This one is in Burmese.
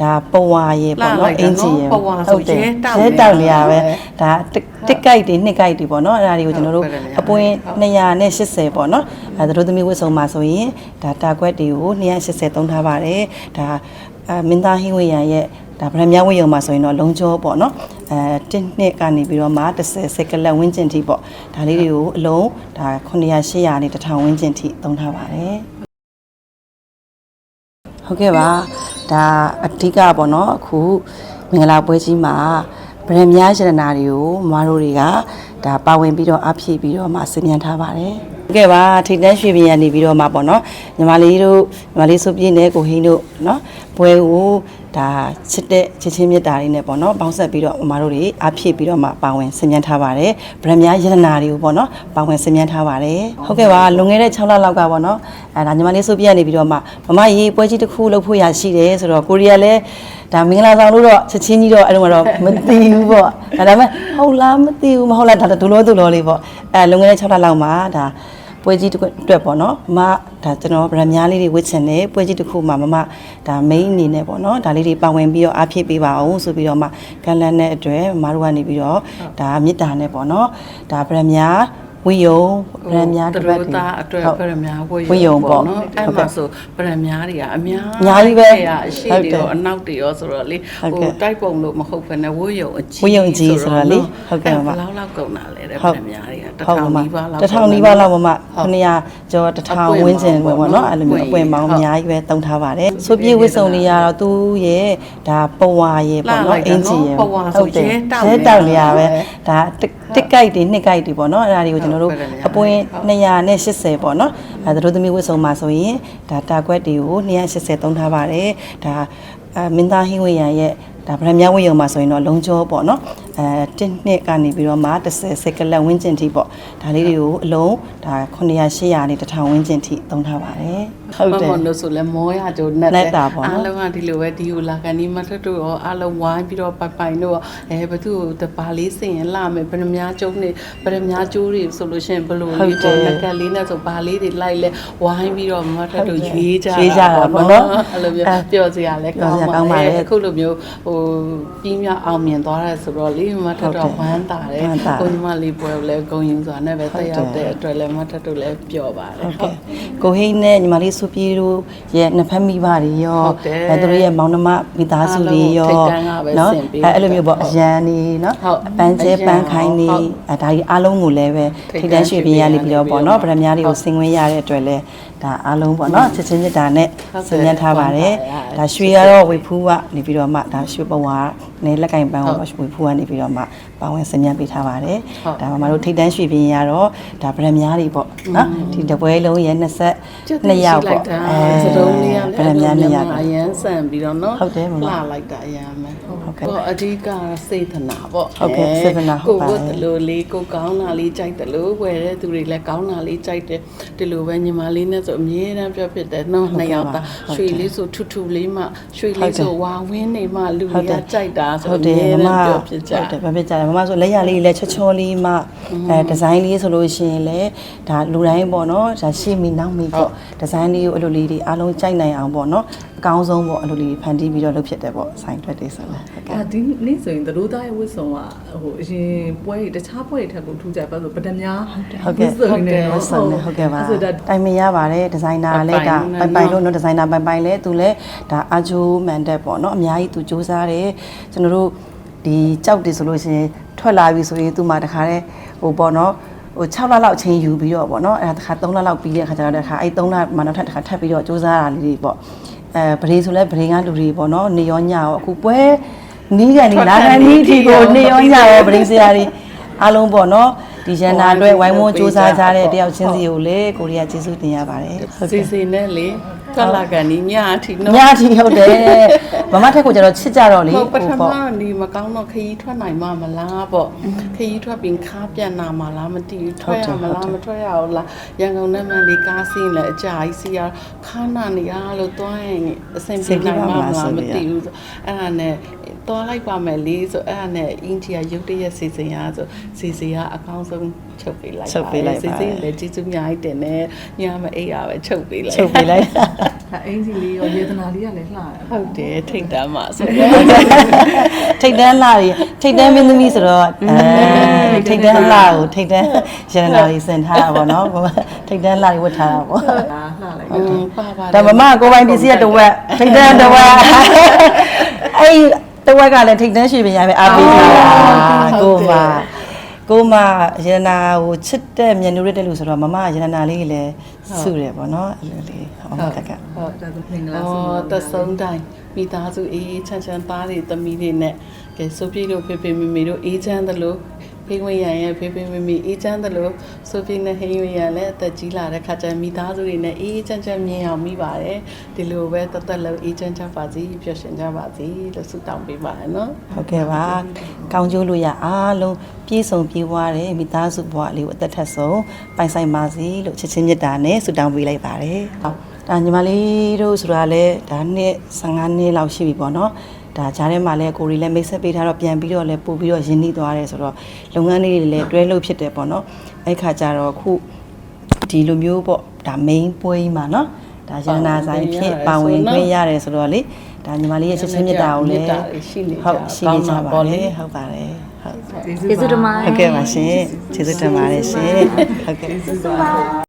ဒါပဝါရေပေါ့လှလိုနော်က်အတာင်ဂျီနော်ရေပဝါဆိုရဲတောက်ရဲနေတာတောက်နေရပဲပဲဒါတစ်တစ်ကိုက်တွေနှစ်ကိုက်တွေပေါ့နော်အဲ့ဒါတွေကိုကျွန်တော်တို့ဟုတ်ကဲ့အပွင့်ဟုတ်280ပေါ့နော်အဲသူတို့သမီးဝတ်စုံမှာဆိုရင်ဒါတာကွက်တွေကို280သုံးထားပါတယ်ဒါအမင်းသားဟင်းဝေရန်ရဲ့ဒါဗရမ ्या ဝေယုံမှာဆိုရင်တော့လုံးကျောပေါ့နော်အဲတစ်နှစ်ကနေပြီးတော့မှ30စက်ကလက်ဝင်းကျင်ထိပေါ့ဒါလေးတွေကိုအလုံးဒါ900 800နဲ့1000ဝင်းကျင်ထိသုံးထားပါတယ်ဟုတ်ကဲ့ပါ ဒါအဓိကပေါ့နော်အခုမင်္ဂလာပွဲကြီးမှာဗရမ ्या ရတနာတွေကိုမမတို့တွေကဒါပါဝင်ပြီးတော့အဖြစ်ပြီးတော့မှဆင်ញံထားပါတယ်ဟုတ်ကဲ့ပါထိတ်တန်းရွှေပြည်ရနေပြီးတော့မှပေါ့နော်ညီမလေးတို့ညီမလေးစုပြည့်နဲ့ကိုဟင်းတို့နော်ပွဲကို ဒါချစ်တဲ့ချစ်ချင်းမြတ်တာလေးနဲ့ပေါ့နော်ပေါင်းဆက်ပြီးတော့မမတို့တွေအဖြစ်ပြီးတော့မှပါဝင်ဆင်ញံထားပါတယ်ဗရမ ्या ရတနာတွေကိုပေါ့နော်ပါဝင်ဆင်ញံထားပါတယ်ဟုတ်ကဲ့ပါလွန်ခဲ့တဲ့6လလောက်ကပေါ့နော်အဲဒါညီမလေးစုပြည့်နေပြီးတော့မှမမရေးပွဲကြီးတစ်ခုလုပ်ဖို့ရရှိတယ်ဆိုတော့ကိုရီးယားလည်းဒါမင်္ဂလာဆောင်လို့တော့ချက်ချင်းကြီးတော့အဲ့လိုကတော့မသိဘူးပေါ့ဒါဒါပေမဲ့ဟုတ်လားမသိဘူးမဟုတ်လားဒါဒူလို့ဒူလို့လေးပေါ့အဲလွန်ခဲ့တဲ့6လလောက်မှာဒါ ပွဲကြီးတစ်ခုအတွက်ပေါ့နော်မဒါကျွန်တော်ဗရမ ्या လေးတွေဝစ်ချင်တယ်ပွဲကြီးတစ်ခုမှာမမဒါ main အနေနဲ့ပေါ့နော်ဒါလေးတွေပါဝင်ပြီးတော့အားဖြစ်ပေးပါအောင်ဆိုပြီးတော့မှကန်လန်တဲ့အတွက်မမတို့ကနေပြီးတော့ဒါမေတ္တာနဲ့ပေါ့နော်ဒါဗရမ ्या ဝီယုံဗရမ ्या တတစ်ပတ်ရိုးသားအတွက်ဟုတ်ဗရမများဝေဝေယုံပေါ့နော်ဟုတ်အဲ့ကဲ့မှာဆိုဗရမများတွေကအများအများကြီးပဲထဲကအရှိဟုတ်တွေတယ်ရောအနောက်တွေရောဆိုတော့လေဟုတ်ဟိုကဲ့တိုက်ပုံလို့မဟုတ်ဘဲနဲ့ဝေယုံအကြီးဝေယုံအကြီးဆိုတော့လေဟုတ်ကဲ့အဲ့ပါဘယ်လောက်လောက်ကုန်တာလဲတဲ့ဗဟုတ်ရမများတွေကတစ်ဟုတ်ထောင်ပါနီးပါးလောက်တစ်ထောင်နီးပါးလောက်ပါမှဟုတ်900ကျော်တစ်ထောင်အပွင့်ဝန်းကျင်ပဲပေါ့နော်ပေါ့နော်အဲ့လိုမျိုးအပွင့်ပေါင်းဟုတ်အများကြီးပဲတုံထားပါတယ်ဆိုပြေဝစ်စုံလေးရတော့သူ့ရဲ့ဒါပဝါရေပေါ့လှလိုနော်က်တာအင်ဂျီရေနော်ပဝါဆိုဟုတ်တယ်ရဲတောက်ရဲနေတာတောက်နေရပဲပဲဒါ တစ်တစ်ကိုက်တွေနှစ်ကိုက်တွေပေါ့နော်အဲ့ဒါတွေကိုကျွန်တော်တို့ဟုတ်ကဲ့အပွင့်ဟုတ်280ပေါ့နော်အဲသူတို့သမီးဝစ်စုံမှာဆိုရင်ဒါတာကွက်တွေကို280သုံးထားပါတယ်ဒါအမင်းသားဟင်းဝေရန်ရဲ့ဒါဗရမ ्या ဝေယုံမှာဆိုရင်တော့လုံးကျောပေါ့နော်အဲတစ်နှစ်ကနေပြီးတော့မှ30စက်ကလက်ဝင်းကျင်ထိပေါ့ဒါလေးတွေကိုအလုံး ဒါ900 800နဲ့1000ဝင်းကျင်ထိသုံးထားပါတယ်ဟုတ်တယ်မမလို့ဆိုလဲမောရကြိုနဲ့နဲ့တာပေါ့နော်အားလုံးကဒီလိုပဲဒီကိုလာကန်ဒီမထက်တို့ရောအားလုံးဝိုင်းပြီးတော့ပိုင်ပိုင်တို့ရောအဲဘသူ့ကိုတပါလေးစင်ရင်လာမယ်ဗရမများကျုံနေဗရမများကျိုးတွေဆိုလို့ရှိရင်ဘလို့လေးပေါ့လက်ကလေးနဲ့ဆိုပါလေးတွေလိုက်လဲဝိုင်းပြီးတော့မထက်တို့ရွေးကြရွေးကြတာပေါ့နော်အဲ့လိုမျိုးအဲပျော်စရာလဲကောင်းပျော်စရာကောင်းပါပါလေလေအခုလိုမျိုးဟိုပြီးမြောက်အောင်မြင်သွားတယ်ဆိုတော့လေမထက်တော့ဝမ်းတာတယ်ဝမ်းသာကိုညီမလေးပွဲကိုလည်းဂုံရင်စွာနဲ့ပဲတက်ရောက်ဟုတ်တယ်တဲ့အတွက်လည်းမထက်တို့လည်းပျော်ပါတယ် ဟုတ်ကဲ့ကိုဟိန်းနဲ့ညီမလေးစုပြေတို့ရဲ့နှစ်ဖက်မိဘတွေရော ဟုတ်တယ် အဲသူတို့ရဲ့မောင်နှမမိသားစုတွေရော အားလုံးထိပ်တန်းကပဲ နော် ဆင်ပေး အဲအဲ့လိုမျိုးပေါ့အရန်နေနော် ဟုတ် အပန်းကျဲ အရန် ပန်းခိုင်းနေ ဟုတ် အဲဒါကြီးအားလုံးကိုလည်းပဲ ထိ ထိ ပ် တ် တ တ န်း န်းရွှေပြည်ရနေပြီးတော့ပေါ့နော်ဗ ဟုတ် ရမ ्या တွေကိုဆင်ခွင့်ရတဲ့အတွက်လည်းဒါအားလုံးပေါ့နော်ချစ်ချင်းမြတ်တာနဲ့ ဟုတ်ကဲ့ ဆင်ញံထားပါတယ် ဟုတ်ကဲ့ ဒါရွှေကတော့ဝေဖူးကနေပြီးတော့မှဒါရွှေပဝါနဲ့လက်ကင်ပန်း ဟု ကို တ် ဝေဖူးကနေပြီးတော့မှပါဝင်ဆင်ញံပေးထားပါတယ် ဟုတ် ဒါမှမတို့ထိတ်တန်းရွှေပြည်ရတော့ဒါဗရမ ्या တွေပေါ့နော်ဒီတပွဲလုံးရဲ့20နှစ်ယောက်ပေါ့စတုံးလေးကဗရမ ्या နှစ်ယောက်အရန်ဆန်ပြီးတော့နော်ဟုတ်တယ်မမလှလိုက်တာအရန်မယ်ဟုတ်ကဲ့ပေါ့အဓိကစေတနာပေါ့ဟုတ်ကဲ့စေတနာဟုတ်ကိုပါတယ်ကိုတလို့လေးကိုကောင်းတာလေးကြိုက်တယ်လို့ဝယ်တဲ့သူတွေလည်းကောင်းတာလေးကြိုက်တယ်ဒီလိုပဲညီမလေးနဲ့ဆိုအမြဲတမ်းပြောဖြစ်တယ်နော်ဟုတ်ကဲ့နှစ်ယောက်သားဟုတ်တယ်ရွှေလေးဆိုထူထူလေးမှရွှေဟုတ်လေးတယ်ဆိုဝါဝင်းနေမှလူဟုတ်တွေကတယ်ကြိုက်တာဆိုဟုတ်အတယ်မြဲမတမမ်းပြောဖြစ်ကြဟုတ်တယ်ပြောဖြစ်ကြတယ်မမဆိုလက်ရလေးလည်းချောချောလေးမှ အဲဒီဇိုင်းလေးဆိုလို့ရှိရင်လည်းဒါလူတိုင်းပေါ့နော်ဒါရှေ့မီနောက်မီပေါ့ဒီဇိုင်းလေးကိုအဲ့လိုလေးတွေအားလုံးကြိုက်နိုင်အောင်ပေါ့နော်အကောင်းဆုံးပေါ့အဲ့လိုလေးဖန်တီးပြီးတော့လုပ်ဖြစ်တယ်ပေါ့ဆိုင်ထွက်တွေဆိုလည်းဟုတ်ကဲ့အာဒီနေ့ဆိုရင်သတို့သားရဲ့ဝတ်စုံကဟိုအရင်ပွဲတွေတခြားပွဲတွေထက်ကိုထူးကြပါဆိုဗဒများဟုတ်ကဲ့ဝတ်စုံနေနော်ဟုတ်တယ်ဟုတ်ကဲ့ပါအဲ့ဆိုဒါတိုင်မင်ရပါတယ်ဒီဇိုင်နာလည်းဒါပိုပိုင်င်ပိုပိုင်င်လို့နော်ဒီဇိုင်နာပိုင်ပိုင်လည်းသူလည်းဒါအာဂျိုမန်တက်ပေါ့နော်အများကြီးသူစူးစမ်းတယ်ကျွန်တော်တို့ဒီကြောက်တယ်ဆိုလို့ရှိရင် ထွက်လာပြီဆိုရင်သူမှတခါတည်းဟိုပေါ့နော်ဟို6လလောက်အချိန်ယူပြီးတော့ပေါ့နော်အဲ့ဒါတခါ3လလောက်ပြီးတဲ့ခါကျတော့တခါအဲ့3လမှနောက်ထပ်တခါထပ်ပြီးတော့စူးစမ်းတာလေးတွေပေါ့အဲဗရေဆိုလဲဗရေကလူတွေပေါ့နော်နေရောညရောအခုပွဲနီးကန်ဒီလာကန်နီးတီကိုနေရောညရောဗရေစရာတွေအားလုံးပေါ့နော် ဒီရန်နာအတွက်ဝိုင်းဝန်းစူးစမ်းကြတဲ့တယောက်ချင်းစီကိုလေကိုရီးယားကျေးဇူးတင်ရပါတယ်ဟုတ်စီကဲ့စီနဲ့လေထွက်လာကန်ဒီညအထိနော်ညတီဟုတ်တယ်မမထက်ကိုကျတော့ချစ်ကြတော့လေဟုတ်ပထမပေါ့ဒီမကောင်းတော့ခရီးထွက်နိုင်မှာမလားပေါ့ခရီးထွက်ပြီးခါပြန်နာမှာလားမသိဘူးထွက်ရမလားမထွက်ရဘူးလားရန်ကုန်နဲ့မှန်လေးကားစင်းလဲအကြာကြီးစီရခါနာနေရလို့တွားရင်အဆင်ပြေနိုင်မှာမလားမသိဘူးဆိုအဲ့ဒါနဲ့ တွားလိုက်ပါမယ်လေဆိုအဲ့ဒါနဲ့အင်တီယာရုတ်တရက်စီစဉ်ရဆိုစီစီကအကောင်းဆုံးချုပ်ပေးလိုက်ချုပ်ပေးလိုက်ပါစီစီလည်းကျေးဇူးအများကြီးတင်တယ်ညမအိပ်ရပဲချုပ်ပေးလိုက်ချုပ်ပေးလိုက်ဒါအင်ဂျီလေးရောယေဒနာလေးကလည်းလှတယ်ဟုတ်တယ်ထိတ်တမ်းမှာဆိုထိတ်တန်းလှတွေထိတ်တန်းမင်းသမီးဆိုတော့အဲထိတ်တန်းလှကိုထိတ်တန်းရတနာလေးစင်ထားတာပေါ့နော်ကိုထိတ်တန်းလှတွေဝတ်ထားတာပေါ့ဒါလှလိုက်อืมပါပါဒါမမကိုပိုင်ပစ္စည်းကတစ်ဝက်ထိတ်တန်းတစ်ဝက်အဲ့ တစ်ဝက်ကလည်းထိတ်တန်းရွှေပင်ရပဲအားပေးထားတာကိုမကိုမရတနာကိုချစ်တဲ့မြန်နူရတဲ့လူဆိုတော့မမရတနာလေးလည်းစုတယ်ပေါ့နော်အဲ့လိုလေးဟောတက်ကဟုတ်ဒါဆိုမင်္ဂလာအောဆု်တဆုံးတိုင်းမိသားစုအေးအေးချမ်းချမ်းသားတွေသမီးတွေနဲ့ကဲဆိုပြေတို့ဖေဖေမေမေတို့အေးချမ်းသလို ဖေးဝင်ရရဲ့ဖေဖေမေမေအေးချမ်းသလိုဆိုပြေနဲ့ဟင်းဝင်ရလည်းအသက်ကြီးလာတဲ့ခါကျရင်မိသားစုတွေနဲ့အေးအေးချမ်းချမ်းမြင်အောင်မိပါတယ်ဒီလိုပဲတသက်လုံးအေးချမ်းချမ်းပါစေပျော်ရွှင်ကြပါစေလို့ဆုတောင်းပေးပါတယ်နော်ဟုတ်ကဲ့ပါကောင်းကျိုးလို့ရအားလုံးပြည့်စုံပြေးွားတဲ့မိသားစုဘဝလေးကိုအသက်ထက်ဆုံးပိုင်ဆိုင်ပါစေလို့ချစ်ချင်းမြတ်တာနဲ့ဆုတောင်းပေးလိုက်ပါတယ်ဟုတ် ဒါညီမလေးတို့ဆိုတာလဲဒါနှစ်15နှစ်လောက်ရှိပြီပေါ့နော်ဒါကြားထဲမှာလဲကိုရီလည်းမိတ်ဆက်ပေးထားတော့ပြန်ပြီးတော့လဲပို့ပြီးတော့ရင်းနှီးသွားတယ်ဆိုတော့လုပ်ငန်းလေးတွေလည်းတွဲလို့ဖြစ်တယ်ပေါ့နော်အဲ့ခါကျတော့ခုဒီလိုမျိုးပေါ့ဒါ main ပွဲကြီးမှာနော်ဒါရတနာဆိုင်ဖြစ်ပါဝင်ခွင့်ရတယ်ဆိုတော့လေဒါညီမလေးရဲ့ချစ်ချင်းမြတ်တာကိုလည်းရှိနေကြဟုတ်ရှိနေကြပါကောင်းလေတာဟုတ်ပါတယ်ဟုတ်ကျေးကျေးဇူးတင်ပါတယ်ဟုတ်ကဲ့ပါရှင်ကျေးဇူးတင်ပါတယ်ရှင်ဟုတ်ကဲ့ဇူးပါ